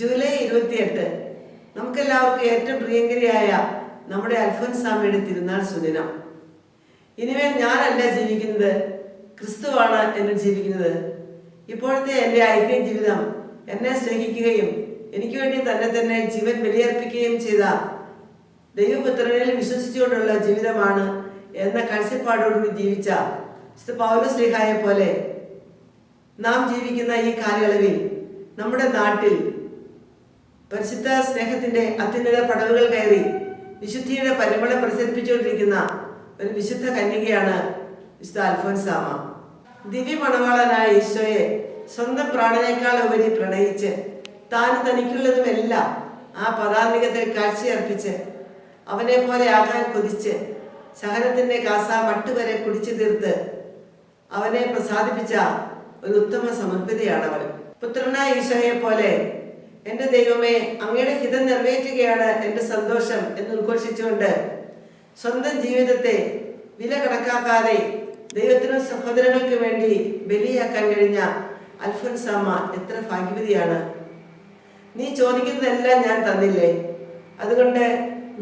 July ഇരുപത്തിയെട്ട് നമുക്കെല്ലാവർക്കും ഏറ്റവും പ്രിയങ്കരിയായ നമ്മുടെ അൽഫോൻസാമയുടെ തിരുനാൾ സുദിനം. ഇനിമേൽ ഞാനല്ല ജീവിക്കുന്നത് ക്രിസ്തുവാണ് എന്നിൽ ജീവിക്കുന്നത്. ഇപ്പോഴത്തെ എന്റെ ഐക്യ ജീവിതം എന്നെ സ്നേഹിക്കുകയും എനിക്ക് വേണ്ടി തന്നെ തന്നെ ജീവൻ ബലിയർപ്പിക്കുകയും ചെയ്ത ദൈവപുത്രനിൽ വിശ്വസിച്ചുകൊണ്ടുള്ള ജീവിതമാണ് എന്ന കാഴ്ചപ്പാടോടുകൂടി ജീവിച്ച വിശുദ്ധ ശ്രീഹായെ പോലെ നാം ജീവിക്കുന്ന ഈ കാലയളവിൽ നമ്മുടെ നാട്ടിൽ പരിശുദ്ധ സ്നേഹത്തിന്റെ അത്യുന്നത പടവുകൾ കയറി വിശുദ്ധിയുടെ പരിമളം പ്രസരിപ്പിച്ചുകൊണ്ടിരിക്കുന്ന ഒരു വിശുദ്ധ കന്യകയാണ് വിശുദ്ധ അൽഫോൻസാമ. ദിവ്യ മണവാളനായ ഈശോയെ സ്വന്തം പ്രാണനേക്കാൾ ഉപരി പ്രണയിച്ച് താൻ തനിക്കുള്ളതുമെല്ലാം ആ പദാർത്ഥികത്തിൽ കാഴ്ചയർപ്പിച്ച് അവനെ പോലെ ആകാൻ കൊതിച്ച് സഹനത്തിന്റെ കാസ മട്ടുവരെ കുടിച്ചു തീർത്ത് അവനെ പ്രസാദിപ്പിച്ച ഒരു ഉത്തമ സമർപ്പിതയാണ് അവൻ പുത്രനായ ഈശോയെ പോലെ എന്റെ ദൈവമേ അങ്ങയുടെ ഹിതം നിറവേറ്റുകയാണ് എന്റെ സന്തോഷം എന്ന് ഉദ്ഘോഷിച്ചുകൊണ്ട് സ്വന്തം ജീവിതത്തെ വില കണക്കാക്കാതെ ദൈവത്തിനും സഹോദരങ്ങൾക്ക് വേണ്ടി ബലിയാക്കാൻ കഴിഞ്ഞ അൽഫൻസാമ എത്ര ഭാഗ്യവതിയാണ്. നീ ചോദിക്കുന്നതെല്ലാം ഞാൻ തന്നില്ലേ? അതുകൊണ്ട്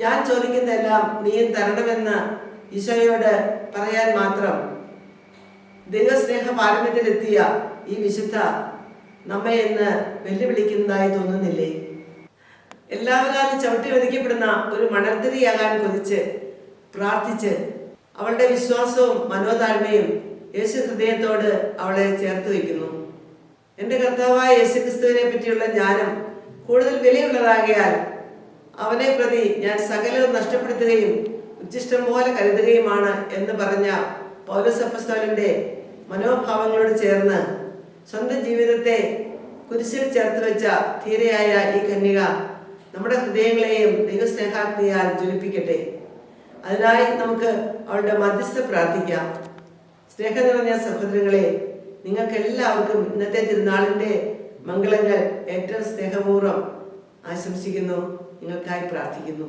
ഞാൻ ചോദിക്കുന്നതെല്ലാം നീയും തരണമെന്ന് ഈശോയോട് പറയാൻ മാത്രം ദൈവസ്നേഹ പാരമ്യത്തിലെത്തിയ ഈ വിശുദ്ധ നമ്മെ ഇന്ന് വെല്ലുവിളിക്കുന്നതായി തോന്നുന്നില്ലേ? എല്ലാവരും ചവിട്ടി വധിക്കപ്പെടുന്ന ഒരു മണർത്തിരിയാകാൻ കൊതിച്ച് പ്രാർത്ഥിച്ച് അവളുടെ വിശ്വാസവും മനോതാഴ്മയും യേശു ഹൃദയത്തോട് അവളെ ചേർത്ത് വയ്ക്കുന്നു. എന്റെ കർത്താവായ യേശു ക്രിസ്തുവിനെ പറ്റിയുള്ള ജ്ഞാനം കൂടുതൽ വിലയുള്ളതാകിയാൽ അവനെ പ്രതി ഞാൻ സകലവും നഷ്ടപ്പെടുത്തുകയും ഉച്ചിഷ്ടം പോലെ കരുതുകയുമാണ് എന്ന് പറഞ്ഞ പൗരസപ്പസ്തോലന്റെ മനോഭാവങ്ങളോട് ചേർന്ന് സ്വന്തം ജീവിതത്തെ കുരിശിൽ ചേർത്ത് വെച്ച ധീരയായ ഈ കന്യക നമ്മുടെ ഹൃദയങ്ങളെയും ദൈവസ്നേഹാഗ്നിയാൽ ജ്വലിപ്പിക്കട്ടെ. അതിനായി നമുക്ക് അവളുടെ മധ്യസ്ഥ പ്രാർത്ഥിക്കാം. സ്നേഹം നിറഞ്ഞ സഹോദരങ്ങളെ നിങ്ങൾക്ക് എല്ലാവർക്കും ഇന്നത്തെ തിരുനാളിന്റെ മംഗളങ്ങൾ ഏറ്റവും സ്നേഹപൂർവം ആശംസിക്കുന്നു നിങ്ങൾക്കായി പ്രാർത്ഥിക്കുന്നു.